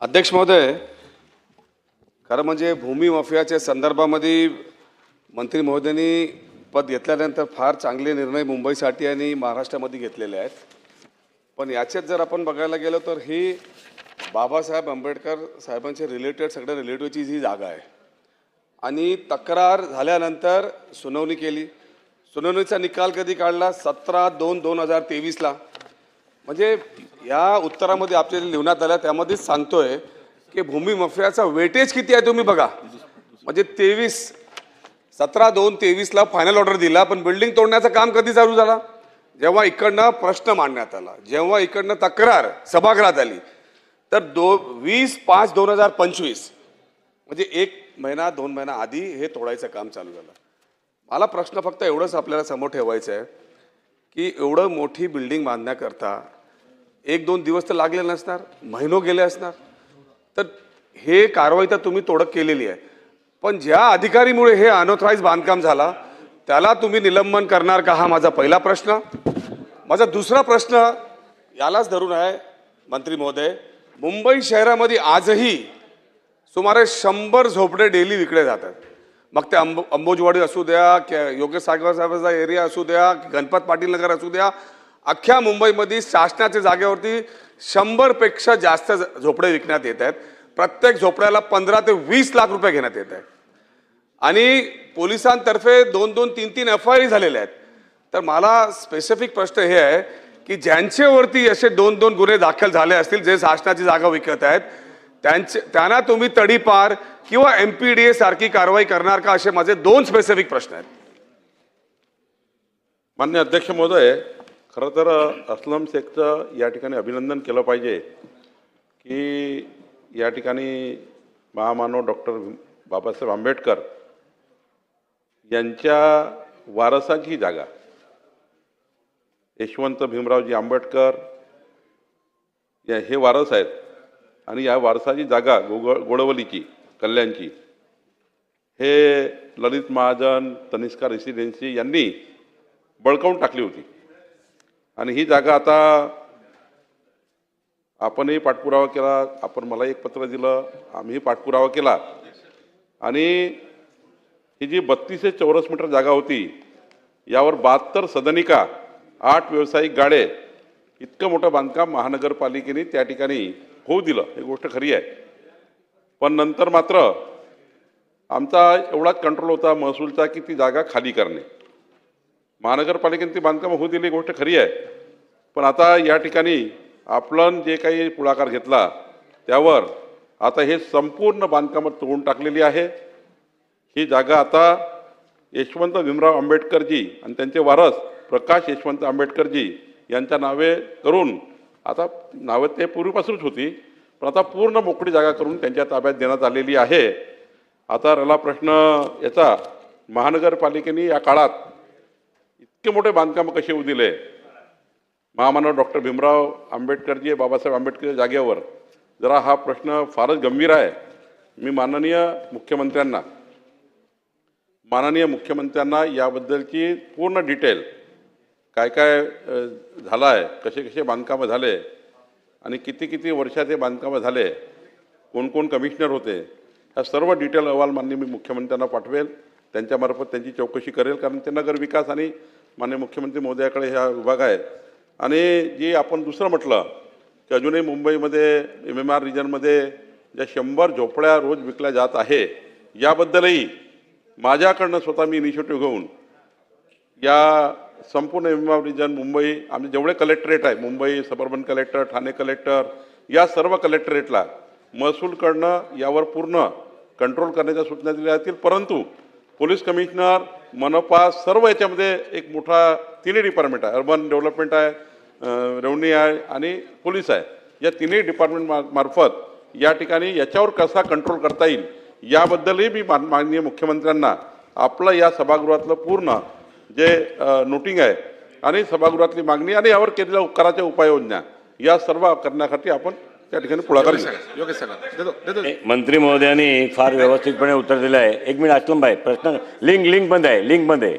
अध्यक्ष महोदय खरं म्हणजे भूमी माफियाच्या संदर्भामध्ये मंत्री महोदयांनी पद घेतल्यानंतर फार चांगले निर्णय मुंबईसाठी आणि महाराष्ट्रामध्ये घेतलेले आहेत. पण याच्यात जर आपण बघायला गेलो तर ही बाबासाहेब आंबेडकर साहेबांचे रिलेटेड सगळ्या रिलेटिव्हची जी जागा आहे. आणि तक्रार झाल्यानंतर सुनावणी केली. सुनावणीचा निकाल कधी काढला? सतरा दोन दोन हजार तेवीसला. म्हणजे या उत्तरामध्ये आपल्याला लिहिण्यात आलं त्यामध्येच सांगतोय की भूमी मफियाचा वेटेज किती आहे तुम्ही बघा. म्हणजे तेवीस सतरा दोन तेवीसला फायनल ऑर्डर दिला पण बिल्डिंग तोडण्याचं काम कधी चालू झाला? जेव्हा इकडनं प्रश्न मांडण्यात आला जेव्हा इकडनं तक्रार सभागृहात आली तर दो वीस पाच दोन हजार पंचवीस म्हणजे एक महिना दोन महिना आधी हे तोडायचं काम चालू झालं. मला प्रश्न फक्त एवढंच आपल्याला समोर ठेवायचं आहे की एवढं मोठी बिल्डिंग बांधण्याकरता एक दोन दिवस तर लागले नसणार महिनो गेले असणार. तर हे कारवाई तर तुम्ही तोडक केलेली आहे. पण ज्या अधिकारीमुळे हे अनऑथराईज बांधकाम झाला त्याला तुम्ही निलंबन करणार का हा माझा पहिला प्रश्न. माझा दुसरा प्रश्न यालाच धरून आहे मंत्री महोदय मुंबई शहरामध्ये आजही सुमारे शंभर झोपडे डेली विकले जातात. मग ते अंब अंबोजवाडी असू द्या की योगेश सागर साहेबाचा एरिया असू द्या की गणपत पाटील नगर असू द्या अख्ख्या मुंबईमध्ये शासनाच्या जागेवरती शंभरपेक्षा जास्त झोपडे विकण्यात येत आहेत. प्रत्येक झोपड्याला पंधरा ते वीस लाख रुपये घेण्यात येत आहे आणि पोलिसांतर्फे दोन दोन तीन तीन एफ आय झालेले आहेत. तर मला स्पेसिफिक प्रश्न हे आहे की ज्यांच्यावरती असे दोन दोन गुन्हे दाखल झाले असतील जे शासनाची जागा विकत आहेत त्यांचे त्यांना तुम्ही तडीपार किंवा एम पी डी ए सारखी कारवाई करणार का असे माझे दोन स्पेसिफिक प्रश्न आहेत. मान्य अध्यक्ष महोदय खरं तर अस्लम शेखचं या ठिकाणी अभिनंदन केलं पाहिजे की या ठिकाणी महामानव डॉक्टर बाबासाहेब आंबेडकर यांच्या वारसाची जागा यशवंत भीमरावजी आंबेडकर या हे वारस आहेत आणि या वारसाची जागा गोग गोडवलीची कल्याणची. हे ललित महाजन तनिष्का रेसिडेन्सी यांनी बळकावून टाकली होती. आणि ही जागा आता आपणही पाठपुरावा केला आपण मला एक पत्र दिलं आम्हीही पाठपुरावा केला. आणि ही जी बत्तीसशे चौरस मीटर जागा होती यावर बहात्तर सदनिका आठ व्यावसायिक गाडे इतकं मोठं बांधकाम महानगरपालिकेने त्या ठिकाणी होऊ दिलं. ही गोष्ट खरी आहे. पण नंतर मात्र आमचा एवढाच कंट्रोल होता महसूलचा की ती जागा खाली करणे. महानगरपालिकेने ती बांधकामं होऊ दिली गोष्ट खरी आहे. पण आता या ठिकाणी आपण जे काही पुढाकार घेतला त्यावर आता हे संपूर्ण बांधकामं तोडून टाकलेली आहे. ही जागा आता यशवंत भीमराव आंबेडकरजी आणि त्यांचे वारस प्रकाश यशवंत आंबेडकरजी यांच्या नावे करून आता नावे ते पूर्वीपासूनच होती पण आता पूर्ण मोकळी जागा करून त्यांच्या ताब्यात देण्यात आलेली आहे. आता राहिला प्रश्न याचा महानगरपालिकेने या काळात इतके मोठे बांधकाम कसे होऊ दिले? महामानव डॉक्टर भीमराव आंबेडकरजी बाबासाहेब आंबेडकर जागेवर. जरा हा प्रश्न फारच गंभीर आहे. मी माननीय मुख्यमंत्र्यांना माननीय मुख्यमंत्र्यांना याबद्दलची पूर्ण डिटेल काय काय झालं आहे कसे कसे बांधकामं झाले आणि किती किती वर्षाचे बांधकामं झाले कोण कोण कमिशनर होते ह्या सर्व डिटेल अहवाल माननीय मी मुख्यमंत्र्यांना पाठवेल. त्यांच्यामार्फत त्यांची चौकशी करेल कारण ते नगर विकास आणि माननीय मुख्यमंत्री महोदयाकडे ह्या विभाग आहे आणि जी आपण दुसरं म्हटलं की अजूनही मुंबईमध्ये एम एम आर रिजनमध्ये ज्या शंभर झोपड्या रोज विकल्या जात आहे याबद्दलही माझ्याकडनं स्वतः मी इनिशिएटिव्ह घेऊन या संपूर्ण एम आर रिजन मुंबई आमचे जेवढे कलेक्टरेट आहे Mumbai suburban collector Thane collector या सर्व कलेक्टरेटला महसूलकडनं यावर पूर्ण कंट्रोल करण्याच्या सूचना दिल्या जातील. परंतु पोलीस कमिशनर मनपा सर्व याच्यामध्ये एक मोठा तिन्ही डिपार्टमेंट आहे. अर्बन डेव्हलपमेंट आहे रेव्हन्यू आहे आणि पोलीस आहे. या तिन्ही डिपार्टमेंट मा मार्फत या ठिकाणी याच्यावर कसा कंट्रोल करता येईल याबद्दलही मी मान माननीय मुख्यमंत्र्यांना आपलं या सभागृहातलं पूर्ण जे नोटिंग आहे आणि सभागृहातली मागणी आणि यावर केलेल्या उपकाराच्या उपाययोजना या सर्व करण्यासाठी आपण त्या ठिकाणी पुढाकार घेऊ सगळं देतो देतो मंत्री महोदयांनी फार व्यवस्थितपणे उत्तर दिलं आहे एक मिनिट असलम भाई प्रश्न लिंक लिंक बंद आहे लिंक बंद आहे.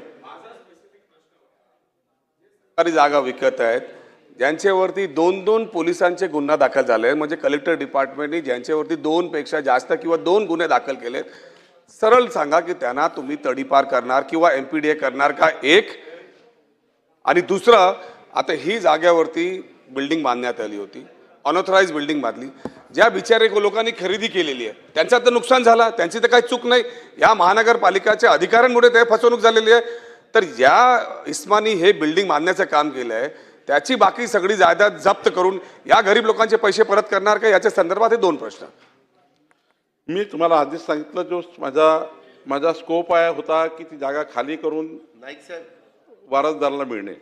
सरकारी जागा विकत आहेत. ज्यांच्यावरती दोन दोन पोलिसांचे गुन्हा दाखल झाले आहेत म्हणजे कलेक्टर डिपार्टमेंटने ज्यांच्यावरती दोनपेक्षा जास्त किंवा दोन गुन्हे दाखल केलेत. सरळ सांगा की त्यांना तुम्ही तडीपार करणार किंवा एम पी डी ए करणार का? एक. आणि दुसरं आता ही जाग्यावरती बिल्डिंग बांधण्यात आली होती. अनऑथराईज बिल्डिंग बांधली. ज्या बिचारे लोकांनी खरेदी केलेली आहे त्यांचं तर नुकसान झालं त्यांची तर काही चूक नाही. या महानगरपालिकाच्या अधिकाऱ्यांमुळे ते फसवणूक झालेली आहे. तर या इस्मानी हे बिल्डिंग बांधण्याचं काम केलं आहे त्याची बाकी सगळी जायदाद जप्त करून या गरीब लोकांचे पैसे परत करणार का याच्या संदर्भात हे दोन प्रश्न. मी तुम्हाला आधीच सांगितलं जो माझा माझा स्कोप आहे होता की ती जागा खाली करून वारसदाराला मिळणे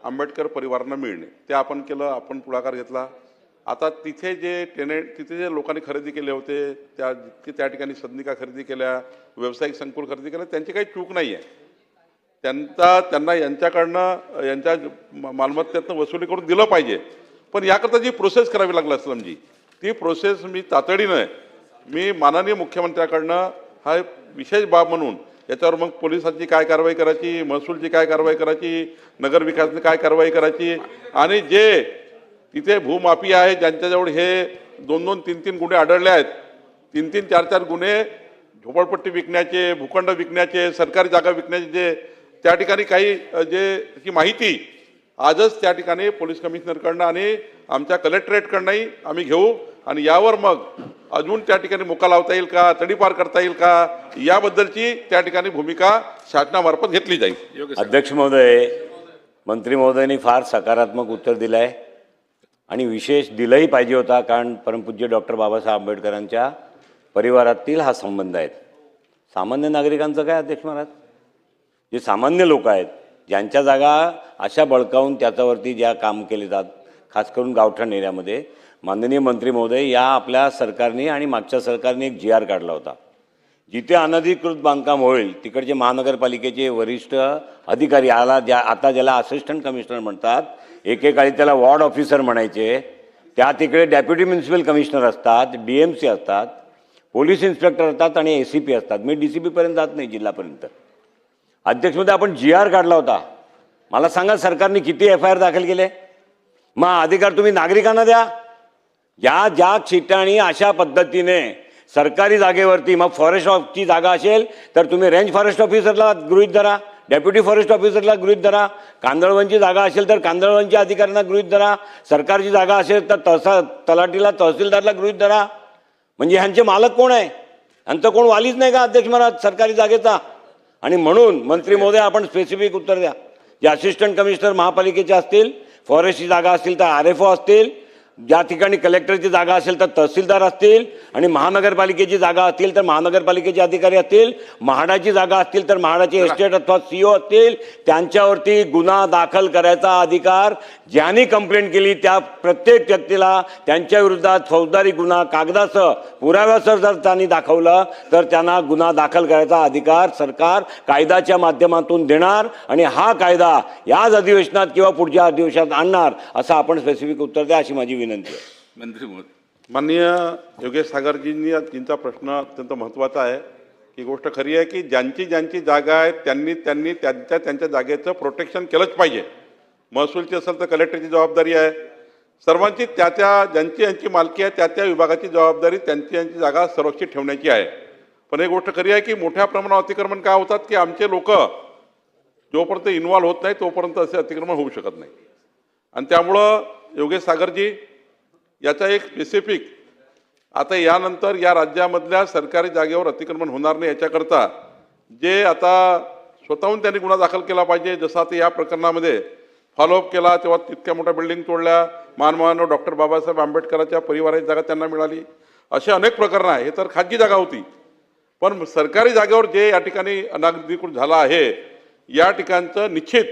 आंबेडकर परिवारांना मिळणे. ते आपण केलं आपण पुढाकार घेतला. आता तिथे जे टेनेंट तिथे जे लोकांनी खरेदी केले होते त्या जितके त्या ठिकाणी सदनिका खरेदी केल्या व्यावसायिक संकुल खरेदी केल्या त्यांची काही चूक नाही आहे त्यांचा त्यांना यांच्याकडनं यांच्या मालमत्तेतनं वसुली करून दिलं पाहिजे. पण याकरता जी प्रोसेस करावी लागली असलमजी ती प्रोसेस मी तातडीनं मी माननीय मुख्यमंत्र्याकडनं हा विशेष बाब म्हणून याच्यावर मग पोलिसांची काय कारवाई करायची महसूलची काय कारवाई करायची नगरविकासने काय कारवाई करायची आणि जे तिथे भूमाफी आहे ज्यांच्याजवळ हे दोन दोन तीन तीन गुन्हे आढळले आहेत. तीन तीन चार चार गुन्हे झोपडपट्टी विकण्याचे भूखंड विकण्याचे सरकारी जागा विकण्याचे जे त्या ठिकाणी काही जे ही माहिती आजच त्या ठिकाणी पोलीस कमिशनरकडनं आणि आमच्या कलेक्टरेटकडनंही आम्ही घेऊ आणि यावर मग अजून त्या ठिकाणी मोका लावता येईल का तडीपार करता येईल का याबद्दलची त्या ठिकाणी भूमिका शासनामार्फत घेतली जाईल. अध्यक्ष महोदय मंत्री महोदयांनी फार सकारात्मक उत्तर दिलं आहे आणि विशेष दिलंही पाहिजे होता कारण परमपूज्य डॉक्टर बाबासाहेब आंबेडकरांच्या परिवारातील हा संबंध आहेत सामान्य नागरिकांचं काय अध्यक्ष महाराज? जे सामान्य लोक आहेत ज्यांच्या जागा अशा बळकावून त्याच्यावरती ज्या काम केले जात खास करून गावठाण एरियामध्ये माननीय मंत्री महोदय या आपल्या सरकारने आणि मागच्या सरकारने एक जी आर काढला होता. जिथे अनधिकृत बांधकाम होईल तिकडचे महानगरपालिकेचे वरिष्ठ अधिकारी आला ज्या आता ज्याला असिस्टंट कमिशनर म्हणतात एकेकाळी त्याला वॉर्ड ऑफिसर म्हणायचे. त्या तिकडे डेप्युटी म्युन्सिपल कमिशनर असतात डी एम सी असतात पोलीस इन्स्पेक्टर असतात आणि ए सी पी असतात. मी डी सी पीपर्यंत जात नाही जिल्हापर्यंत. अध्यक्षमध्ये आपण जी आर काढला होता. मला सांगा सरकारने किती एफ आय आर दाखल केले? मग अधिकार तुम्ही नागरिकांना द्या. ज्या ज्या ठिकाणी अशा पद्धतीने सरकारी जागेवरती. मग फॉरेस्ट ऑफची जागा असेल तर तुम्ही रेंज फॉरेस्ट ऑफिसरला गृहीत धरा डेप्युटी फॉरेस्ट ऑफिसरला गृहीत धरा. कांदळवनची जागा असेल तर कांदळवनच्या अधिकाऱ्यांना गृहीत धरा. सरकारची जागा असेल तर तसा तलाठीला तहसीलदारला गृहीत धरा. म्हणजे ह्यांचे मालक कोण आहे? ह्यांचं कोण वालीच नाही का अध्यक्ष महाराज? सरकारी जागेचा. आणि म्हणून मंत्री महोदय आपण स्पेसिफिक उत्तर द्या. जे असिस्टंट कमिशनर महापालिकेचे असतील फॉरेस्टची जागा असतील तर आर एफ ओ असतील. ज्या ठिकाणी कलेक्टरची जागा असेल तर तहसीलदार असतील आणि महानगरपालिकेची जागा असतील तर महानगरपालिकेचे अधिकारी असतील म्हाडाची जागा असतील तर म्हाडाचे एस्टेट अथवा सीओ असतील त्यांच्यावरती गुन्हा दाखल करायचा अधिकार ज्यांनी कंप्लेंट केली त्या प्रत्येक व्यक्तीला त्यांच्या विरोधात फौजदारी गुन्हा कागदासह पुराव्यासह जर त्यांनी दाखवलं तर त्यांना गुन्हा दाखल करायचा अधिकार सरकार कायद्याच्या माध्यमातून देणार आणि हा कायदा याच अधिवेशनात किंवा पुढच्या अधिवेशनात आणणार असं आपण स्पेसिफिक उत्तर द्या अशी माझी विनंती आहे. मंत्री महोदय. माननीय योगेश सागरजींनी जिंचा प्रश्न अत्यंत महत्त्वाचा आहे. ही गोष्ट खरी आहे की ज्यांची ज्यांची जागा आहे त्यांनी त्यांनी त्यांच्या त्यांच्या जागेचं प्रोटेक्शन केलंच पाहिजे. महसूलची असेल तर कलेक्टरची जबाबदारी आहे. सर्वांची त्या त्या ज्यांची यांची मालकी आहे त्या त्या विभागाची जबाबदारी त्यांची यांची जागा सुरक्षित ठेवण्याची आहे. पण एक गोष्ट खरी आहे की मोठ्या प्रमाणावर अतिक्रमण काय होतात की आमचे लोक जोपर्यंत इन्व्हॉल्व होत नाही तोपर्यंत असे अतिक्रमण होऊ शकत नाही. आणि त्यामुळं योगेश सागरजी याचा एक स्पेसिफिक आता यानंतर या राज्यामधल्या सरकारी जागेवर अतिक्रमण होणार नाही याच्याकरता जे आता स्वतःहून त्यांनी गुन्हा दाखल केला पाहिजे जसं आता या प्रकरणामध्ये फॉलोअप केला तेव्हा तितक्या मोठ्या बिल्डिंग तोडल्या मानवानं डॉक्टर बाबासाहेब आंबेडकरांच्या परिवाराची जागा त्यांना मिळाली. असे अनेक प्रकरणं आहे हे तर खाजगी जागा होती. पण सरकारी जागेवर जे या ठिकाणी अनाधिकृत झालं आहे या ठिकाणचं निश्चित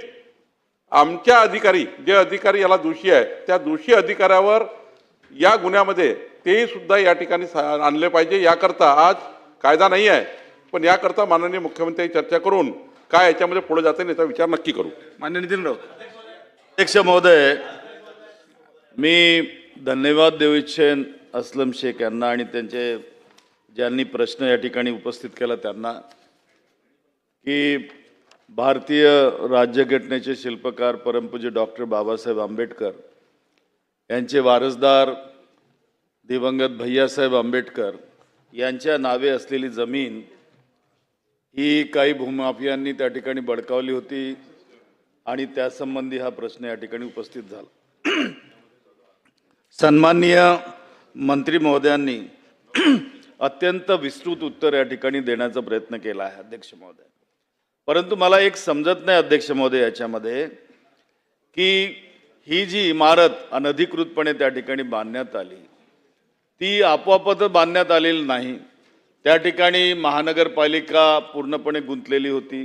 आमच्या अधिकारी जे अधिकारी याला दोषी आहे त्या दोषी अधिकाऱ्यावर या गुन्ह्यामध्ये तेही सुद्धा या ठिकाणी आणले पाहिजे. याकरता आज कायदा नाही आहे पण याकरता माननीय मुख्यमंत्री चर्चा करून काय याच्यामध्ये पुढे जाते याचा विचार नक्की करू. मान्य नितीन राऊत. अध्यक्ष महोदय मी धन्यवाद देऊ इच्छेन असलम शेख यांना आणि त्यांचे ज्यांनी प्रश्न या ठिकाणी उपस्थित केला त्यांना की भारतीय राज्यघटनेचे शिल्पकार परमपूज्य डॉक्टर बाबासाहेब आंबेडकर यांचे वारसदार दिवंगत भैयासाहेब आंबेडकर यांच्या नावे असलेली जमीन ही काही भूमाफियांनी त्या ठिकाणी बडकावली होती आणि त्यासंबंधी हा प्रश्न या ठिकाणी उपस्थित झाला. सन्माननीय मंत्री महोदयांनी अत्यंत विस्तृत उत्तर या ठिकाणी देण्याचा प्रयत्न केला आहे अध्यक्ष महोदय. परंतु मला एक समजत नाही अध्यक्ष महोदय याच्यामध्ये की ही जी इमारत अनधिकृतपणे त्या ठिकाणी बांधण्यात आली ती आपोआपच बांधण्यात आलेली नाही. त्या ठिकाणी महानगरपालिका पूर्णपणे गुंतलेली होती.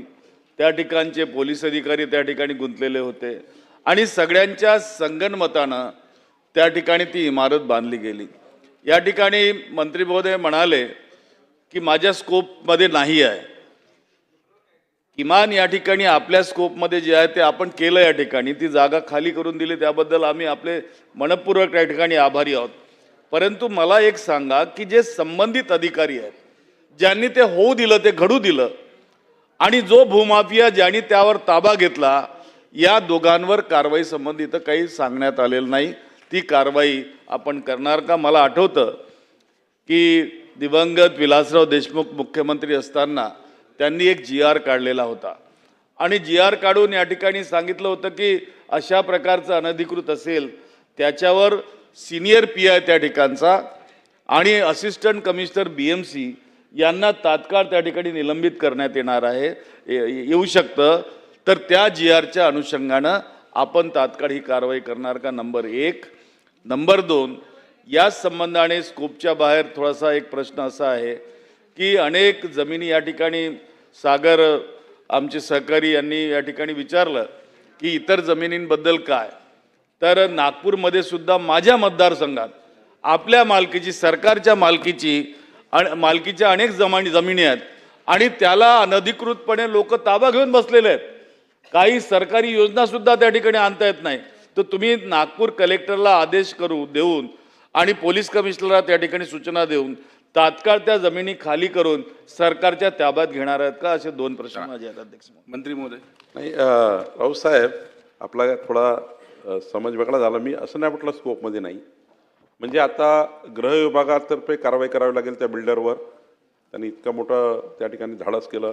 त्या ठिकाणचे पोलीस अधिकारी त्या ठिकाणी गुंतलेले होते. आणि सगळ्यांच्या संगनमतानं त्या ठिकाणी ती इमारत बांधली गेली. या ठिकाणी मंत्री महोदय म्हणाले की माझ्या स्कोपमध्ये नाही आहे. किमान या ठिकाणी आपल्या स्कोपमध्ये जे आहे ते आपण केलं या ठिकाणी. ती जागा खाली करून दिली. त्याबद्दल आम्ही आपले मनपूर्वक या ठिकाणी आभारी आहोत. परंतु मला एक सांगा की जे संबंधित अधिकारी आहेत ज्यांनी ते होऊ दिलं ते घडू दिलं आणि जो भूमाफिया ज्यांनी त्यावर ताबा घेतला या दोघांवर कारवाई संबंधित काही सांगण्यात आलेलं नाही. ती कारवाई आपण करणार का? मला आठवतं की दिवंगत विलासराव देशमुख मुख्यमंत्री असताना त्यांनी एक जी आर काढलेला होता. आणि जी आर काढून या ठिकाणी सांगितलं होतं की अशा प्रकारचं अनधिकृत असेल त्याच्यावर सिनियर पी आय त्या ठिकाणचा आणि assistant commissioner B M C यांना तात्काळ त्या ठिकाणी निलंबित करण्यात येणार आहे. येऊ शकतं. तर त्या जी आरच्या अनुषंगानं आपण तात्काळ ही कारवाई करणार का? नंबर एक. नंबर दोन या संबंधाने स्कोपच्या बाहेर थोडासा एक प्रश्न असा आहे. की अनेक जमिनी या ठिकाणी सागर आमचे सहकारी यांनी या ठिकाणी विचारलं की इतर जमिनींबद्दल काय? तर नागपूरमध्ये सुद्धा माझ्या मतदारसंघात आपल्या मालकीची सरकारच्या मालकीची अन- मालकीच्या अनेक जमानी जमिनी आहेत आणि त्याला अनधिकृतपणे लोक ताबा घेऊन बसलेले आहेत. काही सरकारी योजना सुद्धा त्या ठिकाणी आणता येत नाही. तर तुम्ही नागपूर कलेक्टरला आदेश करू देऊन आणि पोलीस कमिशनरला त्या ठिकाणी सूचना देऊन तात्काळ त्या जमिनी खाली करून सरकारच्या ताब्यात घेणार आहेत का? असे दोन प्रश्न माझे आहेत अध्यक्ष मंत्री महोदय. नाही अं, राऊतसाहेब आपला थोडा समज वेगळा झाला. मी असं नाही म्हटलं स्कोपमध्ये नाही. म्हणजे आता गृह विभागातर्फे कारवाई करावी लागेल त्या बिल्डरवर. त्यांनी इतकं मोठं त्या ठिकाणी धाडस केलं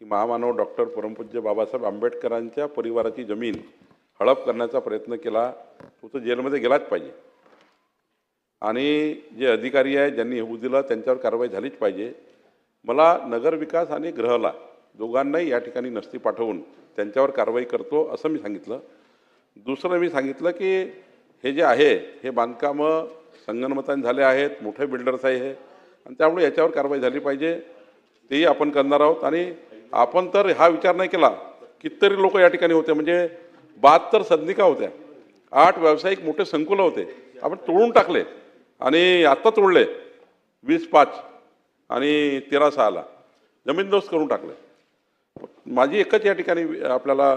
की महामानव डॉक्टर परमपूज्य बाबासाहेब आंबेडकरांच्या परिवाराची जमीन हडप करण्याचा प्रयत्न केला. तो तर जेलमध्ये गेलाच पाहिजे. आणि जे अधिकारी आहे ज्यांनी होऊ दिलं त्यांच्यावर कारवाई झालीच पाहिजे. मला नगरविकास आणि ग्रहला दोघांनाही या ठिकाणी नसती पाठवून त्यांच्यावर कारवाई करतो असं मी सांगितलं. दुसरं मी सांगितलं की हे जे आहे हे बांधकामं संगणमताने झाले आहेत मोठे बिल्डर्स आहे हे आणि त्यामुळे याच्यावर कारवाई झाली पाहिजे. तेही आपण करणार आहोत आणि आपण तर हा विचार नाही केला कितीतरी लोक या ठिकाणी होते म्हणजे बहात्तर सदनिका होत्या. आठ व्यावसायिक मोठे संकुलं होते. आपण तोडून टाकले. आणि आत्ता तोडले. वीस पाच आणि तेरा सहाला जमीनदोस्त करून टाकले. माझी एकच या ठिकाणी आपल्याला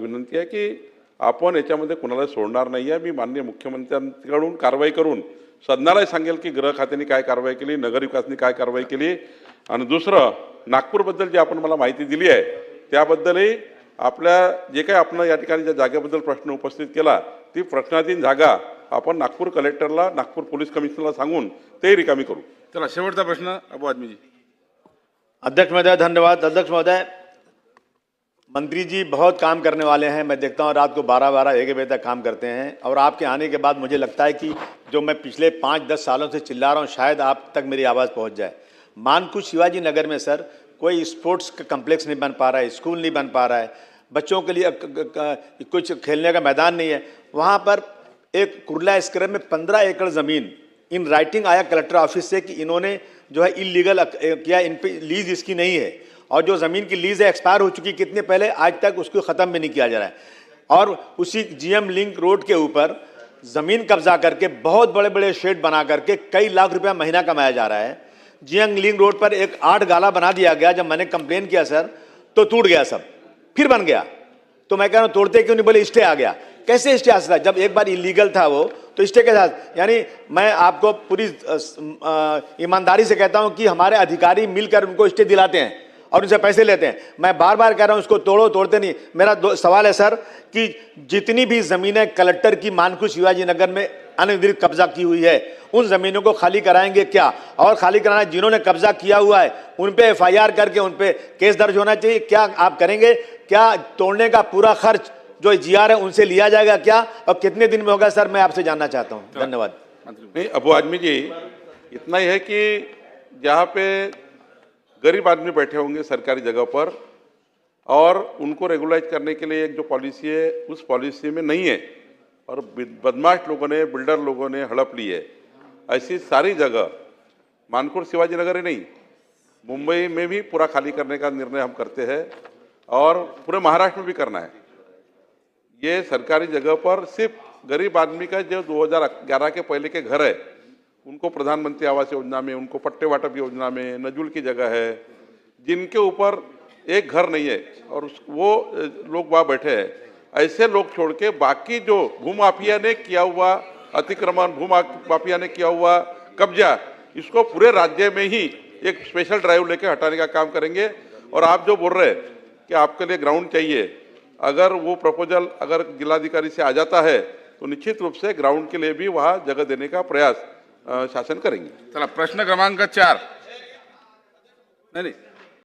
विनंती आहे की आपण याच्यामध्ये कुणाला सोडणार नाही आहे. मी माननीय मुख्यमंत्र्यांकडून कारवाई करून सदनालाही सांगेल की गृह खात्याने काय कारवाई केली नगरविकासने काय कारवाई केली. आणि दुसरं नागपूरबद्दल जी आपण मला माहिती दिली आहे त्याबद्दलही आपल्या जे काही आपण या ठिकाणी ज्या जागेबद्दल प्रश्न उपस्थित केला ती प्रश्नाधीन जागा आपण नागपूर कलेक्टरला नागपूर पोलीस कमिशनरला सांगून ते रिकामी करू. चला शेवटचा प्रश्न अबू आदमीजी अध्यक्ष महोदय धन्यवाद. अध्यक्ष महोदय मंत्री जी बहुत काम करने वाले हैं मैं देखता हूँ रात को बारह बारह एक बजे तक काम करते हैं। और आपके आने के बाद मुझे लगता है कि जो मैं पिछले पाँच दस सालों से चिल्ला रहा हूँ शायद आप तक मेरी आवाज़ पहुँच जाए। मानकुश शिवाजी नगर में सर कोई स्पोर्ट्स का कम्प्लेक्स नहीं बन पा रहा है स्कूल नहीं बन पा रहा है। बच्चों के लिए कुछ खेलने का मैदान नहीं है। वहाँ पर एक कुरला स्क्रब में पंद्रह एकड़ ज़मीन इन राइटिंग आया कलेक्टर ऑफ़िस से कि इन्होंने जो है इलीगल किया, इन पे लीज इसकी नहीं है। और जो ज़मीन की लीज है एक्सपायर हो चुकी कितने पहले, आज तक उसको ख़त्म भी नहीं किया जा रहा है। और उसी जीएम लिंक रोड के ऊपर ज़मीन कब्जा करके बहुत बड़े बड़े शेड बना करके कई लाख रुपया महीना कमाया जा रहा है। जीएम लिंक रोड पर एक आठ गाला बना दिया गया, जब मैंने कंप्लेन किया सर तो टूट गया सब, फिर बन गया। तो मैं कह रहा हूँ, तोड़ते क्यों नहीं? बोले स्टे आ गया। कैसे स्टे आ सकता है? जब एक बार इलीगल था वो तो स्टे के साथ यानी मैं आपको पूरी ईमानदारी से कहता हूँ कि हमारे अधिकारी मिलकर उनको स्टे दिलाते हैं और उनसे पैसे लेते हैं। मैं बार बार कह रहा हूँ उसको तोड़ो, तोड़ते नहीं। मेरा सवाल है, सर, कि जितनी भी जमीनें कलेक्टर की मानकू शिवाजी नगर में अनधिकृत कब्जा की हुई है, उन जमीनों को खाली कराएँगे क्या? और खाली कराना जिन्होंने कब्जा किया हुआ है, उन पे एफ़ करके, उन पे केस दर्ज होना चाहिए। क्या आप करेंगे? क्या तोड़ने का पूरा खर्च जो जी आर है, उनसे लिया जाएगा क्या? और कितने दिन में होगा सर? मैं आपसे जानना चाहता हूँ। धन्यवाद। नहीं, अबू आदमी जी, इतना ही है कि जहाँ पे गरीब आदमी बैठे होंगे सरकारी जगह पर, और उनको रेगुलाइज करने के लिए एक जो पॉलिसी है, उस पॉलिसी में नहीं है। और बदमाश लोगों ने बिल्डर लोगों ने हड़प ली है। ऐसी सारी जगह, मानकुर शिवाजी नगर ही नहीं, मुंबई में भी पूरा खाली करने का निर्णय हम करते हैं, और पूरे महाराष्ट्र में भी करना है। ये सरकारी जगह पर सिर्फ़ गरीब आदमी का जो 2011 के पहले के घर है, उनको प्रधानमंत्री आवास योजना में, उनको पट्टे वाटप योजना में, नजुल की जगह है, जिनके ऊपर एक घर नहीं है और उस, वो लोग वहाँ बैठे हैं। ऐसे लोग छोड़ के बाकी जो भूमाफिया ने किया हुआ अतिक्रमण, भूमाफिया ने किया हुआ कब्जा, इसको पूरे राज्य में ही एक स्पेशल ड्राइव लेके हटाने का काम करेंगे। और आप जो बोल रहे हैं कि आपके लिए ग्राउंड चाहिए अगर वो प्रपोजल अगर जिलाधिकारी से आ जाता है तो निश्चित रूप से ग्राउंड के लिए भी वहाँ जगह देने का प्रयास शासन करेंगे। चला, प्रश्न क्रमांक चार। नहीं, नाही।